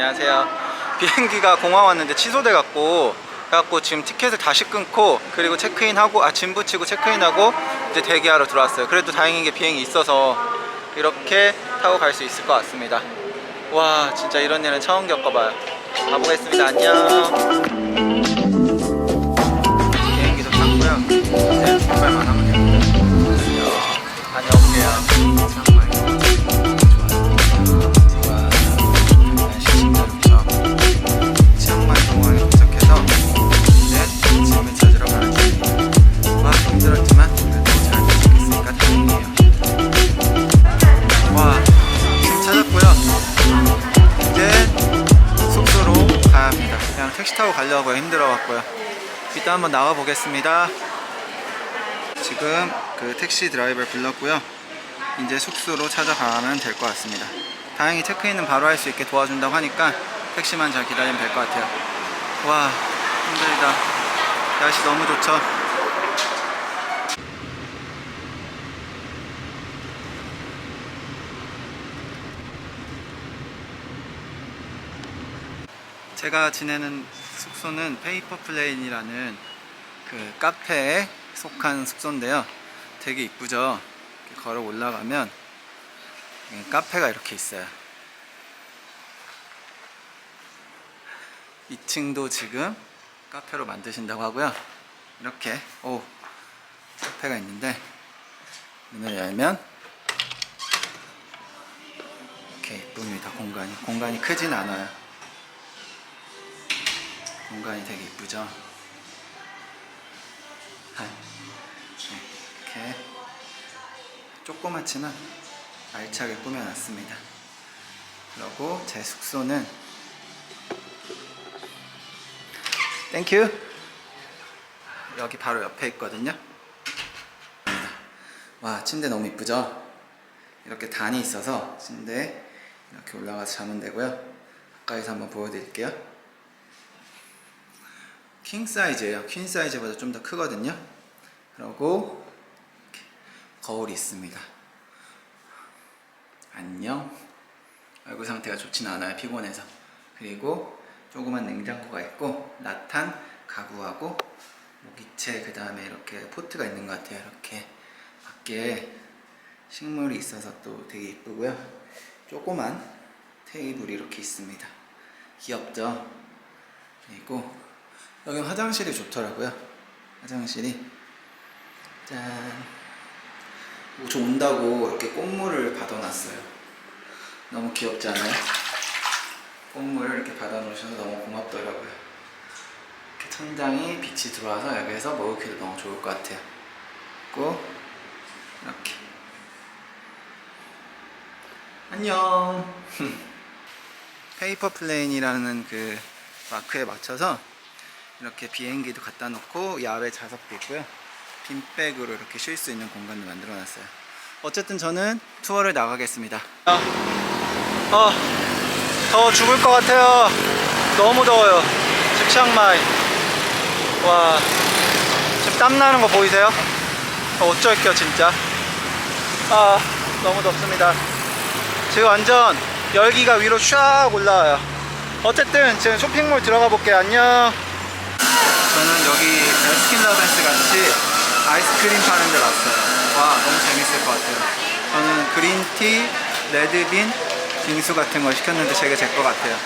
안녕하세요. 비행기가 공항 왔는데 취소돼 갖고 그래갖고 지금 티켓을 다시 끊고 그리고 체크인하고 아 짐 붙이고 체크인하고 이제 대기하러 들어왔어요. 그래도 다행인 게 비행이 있어서 이렇게 타고 갈 수 있을 것 같습니다. 와 진짜 이런 일은 처음 겪어봐요. 가보겠습니다. 안녕. 가려고 힘들어갖고요. 이따 한번 나가 보겠습니다. 지금 그 택시 드라이버를 불렀고요. 이제 숙소로 찾아가면 될 것 같습니다. 다행히 체크인은 바로 할 수 있게 도와준다고 하니까 택시만 잘 기다리면 될 것 같아요. 와, 힘들다. 날씨 너무 좋죠? 제가 지내는 숙소는 페이퍼 플레인이라는 그 카페에 속한 숙소인데요. 되게 이쁘죠? 걸어 올라가면 카페가 이렇게 있어요. 2층도 지금 카페로 만드신다고 하고요. 이렇게 오 카페가 있는데 문을 열면 이렇게 이쁩니다. 공간이 공간이 크진 않아요. 공간이 되게 이쁘죠. 아, 네, 이렇게 조그맣지만 알차게 꾸며놨습니다. 그리고 제 숙소는 땡큐 여기 바로 옆에 있거든요. 와 침대 너무 이쁘죠? 이렇게 단이 있어서 침대 이렇게 올라가서 자면 되고요. 가까이서 한번 보여드릴게요. 킹 사이즈예요. 퀸 사이즈보다 좀 더 크거든요. 그리고 거울이 있습니다. 안녕. 얼굴 상태가 좋진 않아요. 피곤해서. 그리고 조그만 냉장고가 있고 나탄 가구하고 모기채 그 다음에 이렇게 포트가 있는 것 같아요. 이렇게 밖에 식물이 있어서 또 되게 이쁘고요. 조그만 테이블이 이렇게 있습니다. 귀엽죠? 그리고 여기 화장실이 좋더라고요. 화장실이 짠. 저 온다고 이렇게 꽃물을 받아놨어요. 너무 귀엽지 않아요? 꽃물을 이렇게 받아놓으셔서 너무 고맙더라고요. 이렇게 천장이 빛이 들어와서 여기에서 먹을기도 너무 좋을 것 같아요. 그리고 이렇게 안녕. 페이퍼 플레인이라는 그 마크에 맞춰서 이렇게 비행기도 갖다 놓고 야외 좌석도 있고요. 빈백으로 이렇게 쉴 수 있는 공간을 만들어 놨어요. 어쨌든 저는 투어를 나가겠습니다. 어, 더워 죽을 것 같아요. 너무 더워요. 지금 치앙마이. 와, 지금 땀 나는 거 보이세요? 어, 어쩔게요, 진짜. 아, 너무 덥습니다. 지금 완전 열기가 위로 쫙 올라와요. 어쨌든 지금 쇼핑몰 들어가 볼게요. 안녕. 저는 여기 에스킨라벤스 같이 아이스크림 파는 데 왔어요. 와 너무 재밌을 것 같아요. 저는 그린티, 레드빈, 빙수 같은 걸 시켰는데 제게 제것 같아요.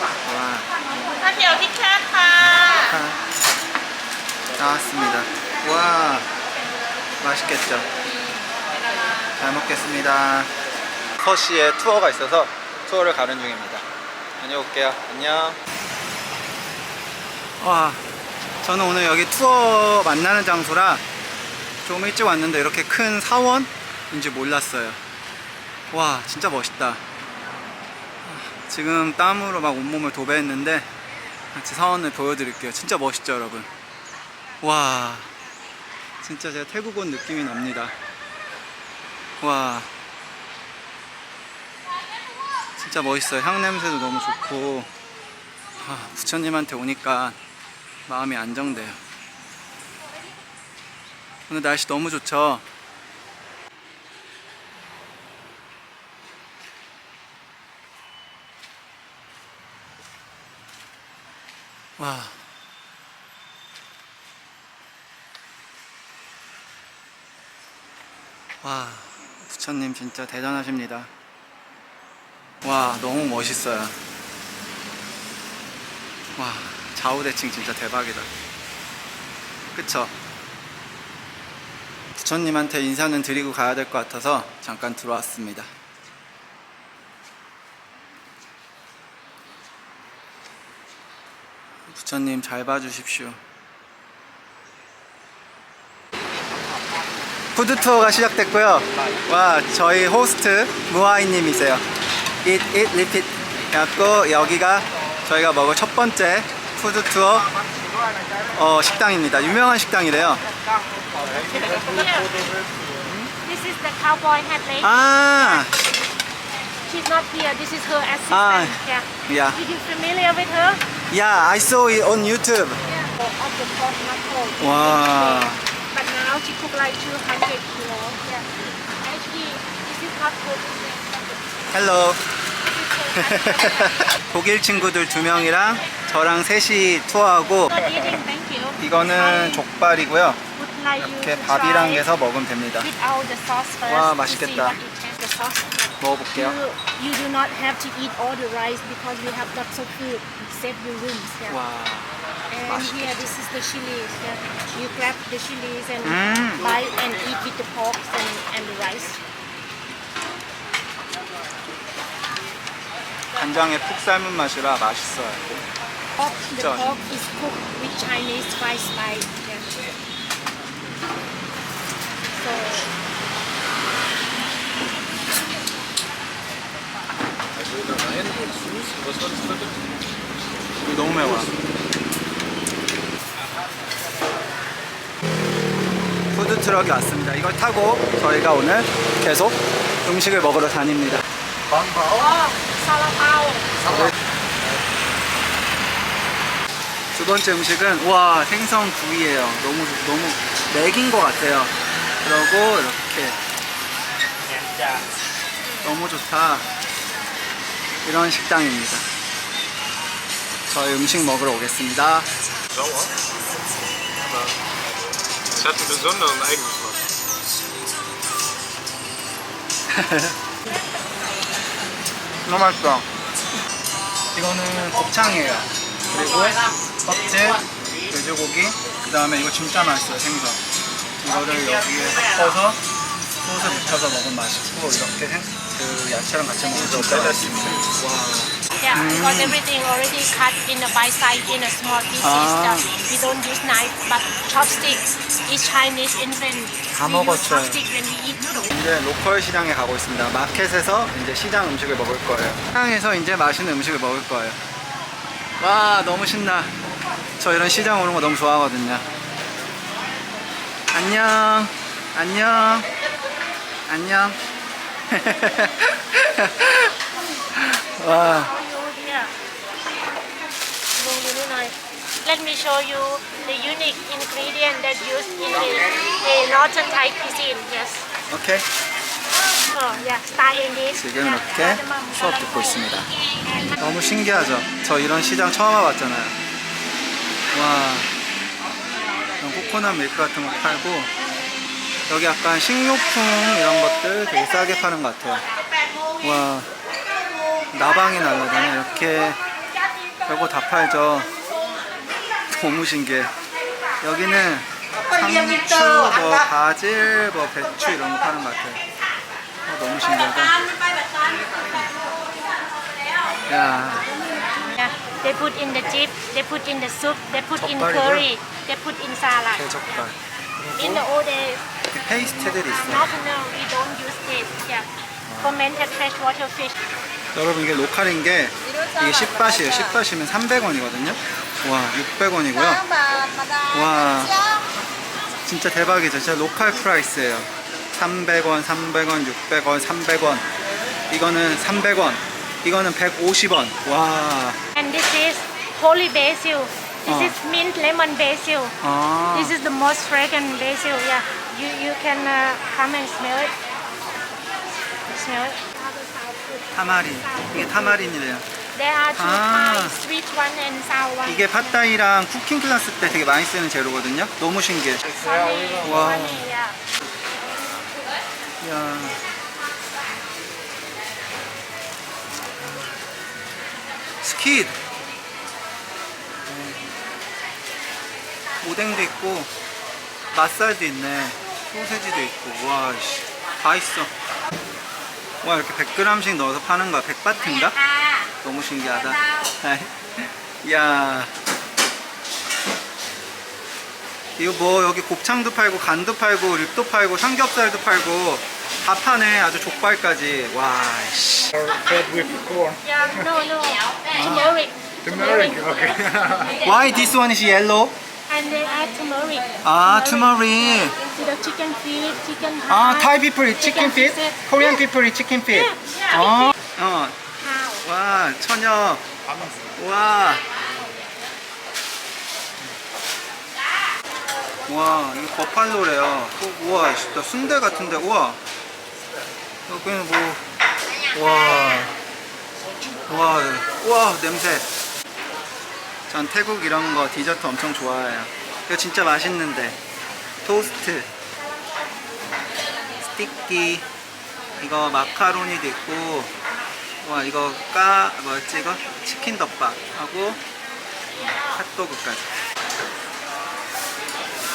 와. 다시 여기 차파 아, 나왔습니다. 와 맛있겠죠? 잘 먹겠습니다. 6시에 투어가 있어서 투어를 가는 중입니다. 다녀올게요. 안녕. 와, 저는 오늘 여기 투어 만나는 장소라 좀 일찍 왔는데 이렇게 큰 사원인지 몰랐어요. 와, 진짜 멋있다. 지금 땀으로 막 온몸을 도배했는데 같이 사원을 보여드릴게요. 진짜 멋있죠, 여러분? 와, 진짜 제가 태국 온 느낌이 납니다. 와, 진짜 멋있어요. 향 냄새도 너무 좋고, 아, 부처님한테 오니까 마음이 안정돼요. 오늘 날씨 너무 좋죠? 와. 와, 부처님 진짜 대단하십니다. 와, 너무 멋있어요. 와. 좌우대칭 진짜 대박이다. 그쵸? 부처님한테 인사는 드리고 가야 될 것 같아서 잠깐 들어왔습니다. 부처님 잘 봐주십시오. 푸드 투어가 시작됐고요. 와, 저희 호스트 무아이님이세요. Eat, eat, repeat. 그래갖고 여기가 저희가 먹을 첫 번째 푸드 투어 어, 식당입니다. 유명한 식당이래요. This is the cowboy hat lady. 아, She's not here. This is her assistant. Ah. yeah. yeah, Are you familiar with her? yeah. I saw it on YouTube. Yeah. Of the pork knuckle. 와, But now she cook like 200 kilo. Yeah. Actually, this is not her business. 독일 친구들 두 명이랑 저랑 셋이 투어하고. 이거는 족발이고요. 이렇게 밥이랑 해서 먹으면 됩니다. 와, 맛있겠다. 먹어볼게요. You, you do not have to eat all the rice because we have lots of food. Save your rooms. Yeah. 와, And 맛있겠다. here, this is the chilies. Yeah. You grab the chilies and 음. bite and eat with the pork and, and the rice. 간장에 푹 삶은 맛이라 맛있어요. Pork, the pork is cooked with Chinese spice. Yeah. So, 이거 너무 매워. 푸드 트럭이 왔습니다. 이걸 타고 저희가 오늘 계속 음식을 먹으러 다닙니다. Oh, salapao. 두 번째 음식은 와 생선 구이예요. 너무 너무 맥인 것 같아요. 그러고 이렇게 너무 좋다. 이런 식당입니다. 저희 음식 먹으러 오겠습니다. Sauer. Aber es hat einen besonderen Eigengeschmack. 너무 맛있어. 이거는 곱창이에요. 그리고 껍질, 돼지고기, 그 다음에 이거 진짜 맛있어요, 생선. 이거를 여기에 섞어서 소스 묻혀서 먹으면 맛있고, 이렇게 생, 그 야채랑 같이 먹으면 진짜 맛있습니다. 와. Yeah, because everything already cut in a bite size in a small pieces. Ah. Uh, we don't use knife, but chopstick is Chinese infant. 다 we use 먹었어요. chopstick when we eat noodles. 이제 로컬 시장에 가고 있습니다. 마켓에서 이제 시장 음식을 먹을 거예요. 시장에서 이제 맛있는 음식을 먹을 거예요. 와, 너무 신나. 저 이런 시장 오는 거 너무 좋아하거든요. 안녕. 안녕. 안녕. Nice. Let me show you the unique ingredient that used in the, the northern Thai cuisine. Yes. 오케이. Oh, yeah. Start in this. 지금. 이렇게 수업 듣고 있습니다. 너무 신기하죠? 저 이런 시장 처음 와봤잖아요. 와, 코코넛 밀크 같은 거 팔고 여기 약간 식료품 이런 것들 되게 싸게 파는 것 같아요. 와, 나방이 날라다녀 이렇게 별거 다 팔죠. 너무 신기해. 여기는 상추, 뭐 바질, 뭐 배추 이런 거 파는 것 같아요. 어, 너무 신기하다. 야. They put in the chip, they put in the soup, they put in curry, they put in salad. 대젓갈. In the old days, 이렇게 페이스트들이 있어요. not no, we don't use this. Yeah. Fermented freshwater fish. 여러분 이게 로컬인 게 이게 10밭이에요. 10밭이면 300원이거든요. 와, 600원이고요. 와, 진짜 대박이죠. 진짜 로컬 프라이스예요. 300원, 300원, 600원, 300원. 이거는 300원. 이거는 150원. 와. And this is holy basil. This Oh. is mint lemon basil. 아. This is the most fragrant basil. Yeah. You you can uh, come and smell it. Smell it. 타마린. 이게 타마린이래요. There are two Ah. kinds, sweet one and sour one. 이게 팟타이랑 쿠킹 클래스 때 되게 많이 쓰는 재료거든요. 너무 신기해. Funny, Wow. funny, yeah. 야. 스키드. 오뎅도 있고 맛살도 있네. 소세지도 있고. 와, 씨. 다 있어. 와, 이렇게 100g씩 넣어서 파는 거야. 백바트인가? 너무 신기하다. 야. 이거 뭐 여기 곱창도 팔고 간도 팔고 립도 팔고 삼겹살도 팔고 다 파네 아주 족발까지 와 씨. Fed with corn. Yeah, no, no. Turmeric. Turmeric, okay. Why this one is yellow? And they add turmeric. 아 turmeric the chicken feet, chicken 아 heart, Thai people eat chicken feet? Korean people eat chicken feet 어, 어. 와 처녀 와. 와, 이거 버팔로래요. 어, 우와, 진짜 순대 같은데, 우와. 여기는 뭐, 와. 와, 우와, 냄새. 전 태국 이런 거 디저트 엄청 좋아해요. 이거 진짜 맛있는데. 토스트. 스티키. 이거 마카로니도 있고, 와 이거 까 뭐였지 이거 치킨 덮밥 하고 핫도그까지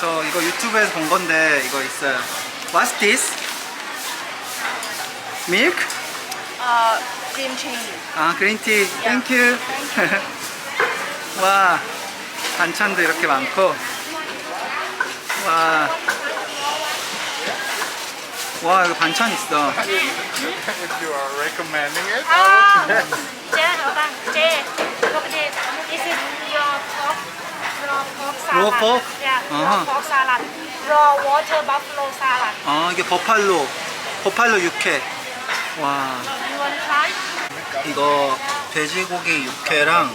저 이거 유튜브에서 본 건데 이거 있어요 What's this? Milk? Uh, cream cheese. 아 그린티 땡큐 와 반찬도 이렇게 많고 와 와, 이거 반찬 있어. If you are recommending it. Ah, hold on. Jay, look at this. Is raw pork, raw pork salad. Raw pork? Yeah, Uh-huh. raw pork salad. Raw water buffalo salad. 아, 이게 버팔로. 버팔로 육회. 와. You want to try? 이거 돼지고기 육회랑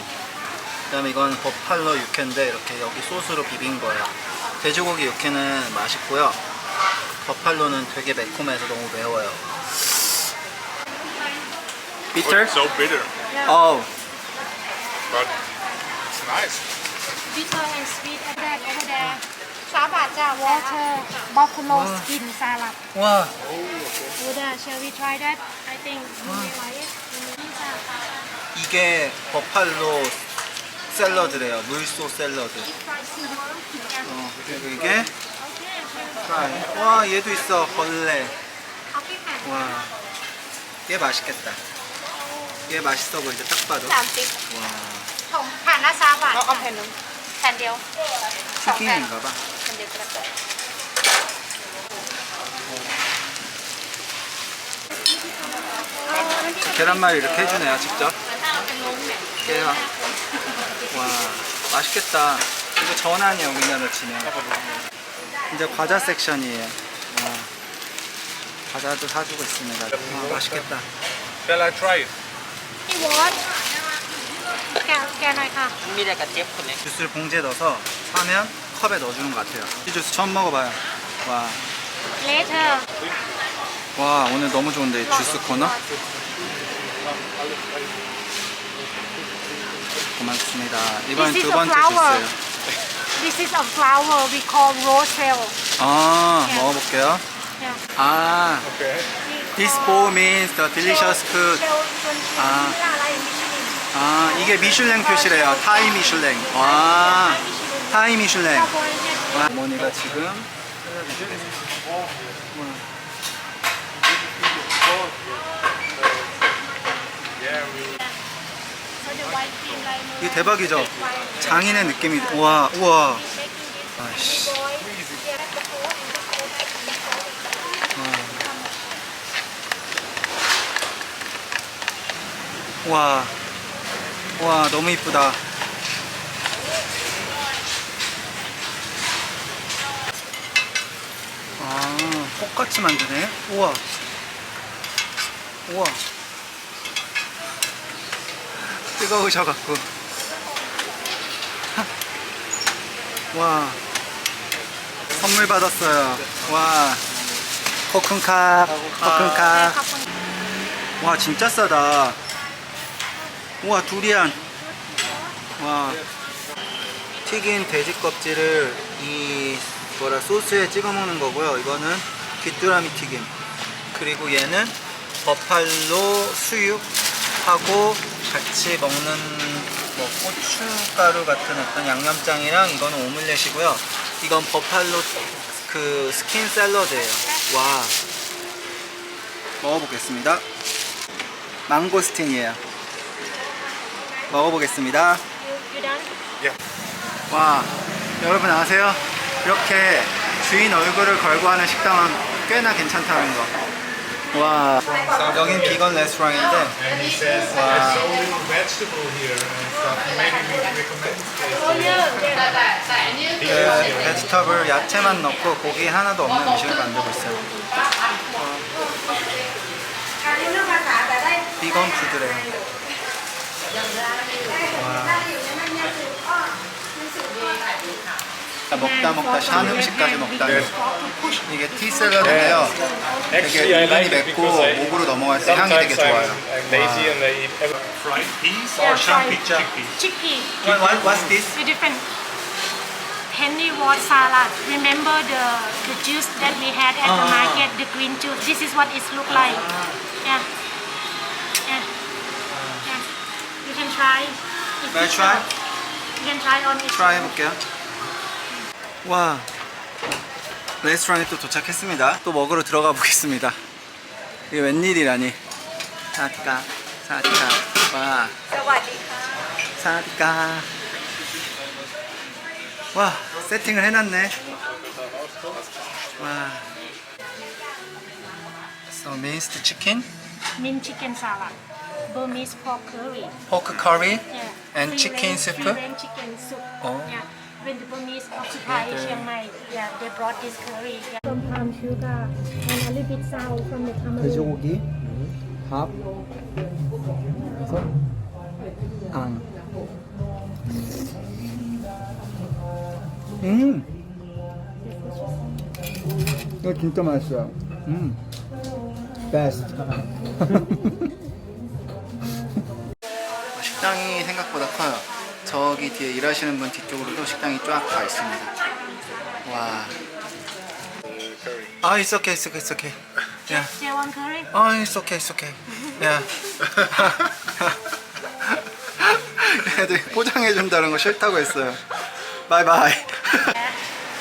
그다음에 이건 버팔로 육회인데 이렇게 여기 소스로 비빈 거예요. 돼지고기 육회는 맛있고요. 버팔로는 되게 매콤해서 너무 매워요. bitter? So bitter, Oh, but it's nice. Bitter and sweet and that over there. 3 บาทจ้ะ water buffalo skin salad. 와, Would uh, shall we try that? I think you may like it. 이게 버팔로 샐러드래요. 물소 샐러드. 어, 그리고 이게 프라이. 와, 얘도 있어. 벌레. 와, 얘 맛있겠다. 얘 맛있어 보이죠? 딱 봐도. 30 와, ถงผ่านหน้าซาบาท เอาเอาแผ่นหนึง แผ่นเดียว 튀김인가 봐. แผ่นเดียวก็ได้ 계란말이 이렇게 해주네요, 직접. 계란. 와, 맛있겠다. 이거 전환이야, 우리나라 치면. 이제 과자 섹션이에요. 와, 과자도 사주고 있습니다. 와, 맛있겠다. Shall I try it? พี่วอตแกะแกะหน่อยค่ะ มีแต่กระเจี๊ยบคนนี้ 주스를 봉지에 넣어서 사면 컵에 넣어주는 것 같아요. 이 주스 처음 먹어봐요. 와, เลเธอ 와 오늘 너무 좋은데 주스 코너. 고맙습니다. 이번 This is 두 a 번째 flower. 주스예요. This is a flower we call roselle 아, 먹어볼게요. Yeah. 아, Okay. this bowl means the delicious food. 아. 아, 이게 미슐랭 표시래요. 타이 미슐랭. 와, 타이 미슐랭. 와, 어머니가 지금. Yeah, we 이게 대박이죠? 장인의 느낌이. 우와, 우와. 아씨. 와. 와, 너무 이쁘다. 아, 꽃같이 만드네. 우와. 우와. 뜨거우셔갖고. 와. 선물 받았어요. 와. 코쿤카, 코쿤카. 와, 진짜 싸다. 우와 두리안 와 튀긴 돼지 껍질을 이 뭐라 소스에 찍어 먹는 거고요 이거는 귀뚜라미 튀김 그리고 얘는 버팔로 수육하고 같이 먹는 뭐 고춧가루 같은 어떤 양념장이랑 이거는 오믈렛이고요. 이건 버팔로 그 스킨 샐러드예요. 와. 먹어보겠습니다. 망고스틴이에요. 먹어보겠습니다. done? 와. 여러분 아세요? 이렇게 주인 얼굴을 걸고 하는 식당은 꽤나 괜찮다는 거 와 여긴 비건 레스토랑인데 place. 그 베지터블 야채만 넣고 고기 하나도 없는 음식을 만들고 있어요 비건 푸드래요 와. 먹다 먹다 샤는 음식까지 먹다니 이게 티 샐러드인데요 되게 Actually, I 은근히 like it 맵고 because I 목으로 넘어갈 때 향이 되게 sometimes 좋아요 I'm, I'm lazy and I eat every Fried peas Yeah, or fried. champignon chickpeas? Chickpea. What, what, what's this? The different penny wort salad. Remember the the juice that we had at the Ah. market, the green juice. This is what it look like. Yeah. Yeah. Yeah. You can try. If May I you try? You can try on it. 트라이 해볼게요. 와 레스토랑에 또 도착했습니다 또 먹으러 들어가 보겠습니다 이게 웬일이라니 사디카 사디카 와 사디카 와 세팅을 해놨네 와 So minced chicken? Min chicken salad Burmese pork curry Pork curry? Yeah. And chicken soup? Chicken soup. Oh. Yeah. When the Burmese occupy Chiang Mai, yeah, they brought this curry. Yeah. From palm sugar and a little bit sour from the tamarind. 돼지고기, 밥, 그래서 앙. 음, 이거 진짜 맛있어요. 음, 베스트. 식당이 생각보다 커요. 저기 뒤에 일하시는 분 뒤쪽으로도 식당이 쫙가 있습니다. 와. 아, it's okay, it's okay, it's okay. Yeah. You want curry? 아, it's okay, it's okay. 야. 애들 포장해 준다는 거 싫다고 했어요. 바이 바이.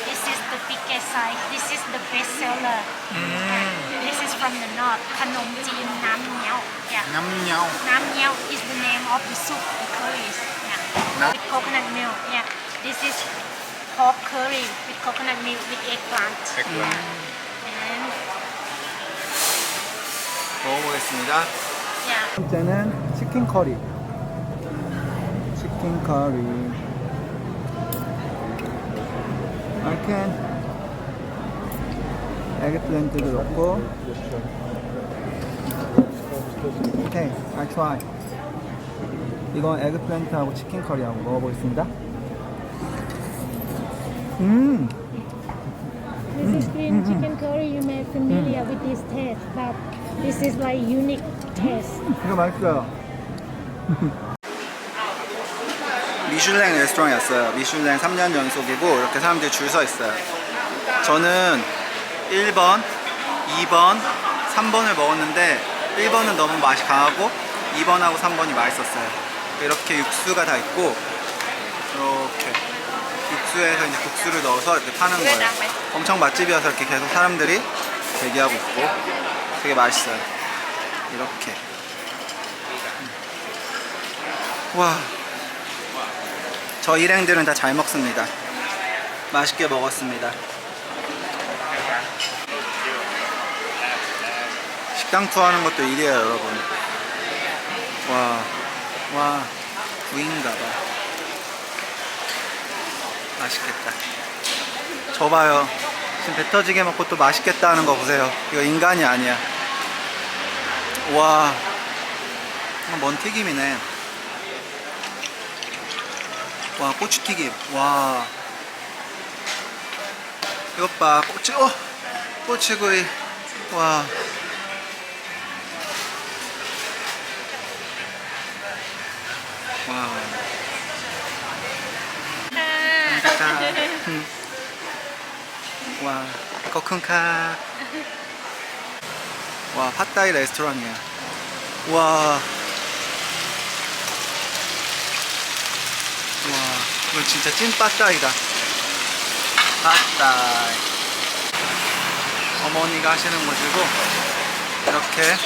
This is the biggest size. This is the best seller. Yeah. This is from the north. Nyao. Yeah. 냠냠. Nam Nyao is the name of the soup, the curries. Yeah. Nam- With coconut milk. Yeah. This is pork curry with coconut milk with eggplant. Eggplant. And 먹어보겠습니다. yeah. 번째는 치킨 커리. 치킨 커리. 이렇게 에그플랜트도 넣고. 오케이, I try. 이건 에그플랜트하고 치킨 커리하고 먹어보겠습니다. 음, This is green chicken curry. You may familiar with this taste, but this is like unique taste. 이거 맛있어요. 미슐랭 레스토랑이었어요. 미슐랭 3년 연속이고 이렇게 사람들이 줄 서 있어요. 저는 1번, 2번, 3번을 먹었는데 1번은 너무 맛이 강하고 2번하고 3번이 맛있었어요. 이렇게 육수가 다 있고 이렇게 육수에서 이제 국수를 넣어서 이렇게 파는 거예요. 엄청 맛집이어서 이렇게 계속 사람들이 대기하고 있고 되게 맛있어요. 이렇게. 와. 저 일행들은 다 잘 먹습니다. 맛있게 먹었습니다. 식당 투어하는 것도 일이에요, 여러분. 와, 와, 구인가봐. 맛있겠다. 저 봐요. 지금 배 터지게 먹고 또 맛있겠다 하는 거 보세요. 이거 인간이 아니야. 와, 이거 뭔 튀김이네. 와, 고추튀김. 와. 이것 봐. 고추, 어! 와. 와. ค่ะ 카. 음. 와, 거큰카. 와, 팟타이 레스토랑이야. 와. 와, 이건 진짜 찐 팟타이다. 팟타이. 어머니가 하시는 곳이고, 이렇게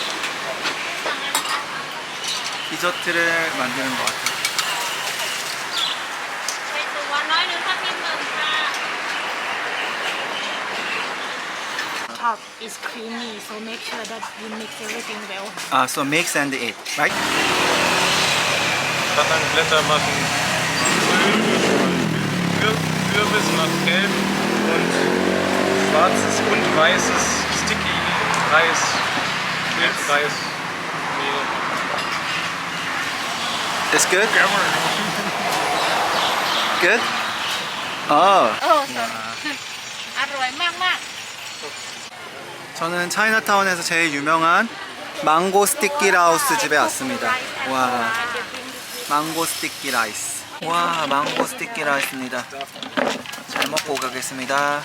디저트를 만드는 것 같아요. Top is creamy so make sure that you mix everything well Ah, so mix and eat, right? Dann an Blätter machen. Kürbis, Kürbis macht gelb und schwarzes und weißes Sticky Reis, Wildreis, Mehl. It's good? Good? 어. เอออร่อยมากมาก 저는 차이나타운에서 제일 유명한 망고 스티키 라우스 집에 왔습니다. 와, 망고 스티키 라이스. 와, 망고 스티키 라이스입니다. 잘 먹고 가겠습니다.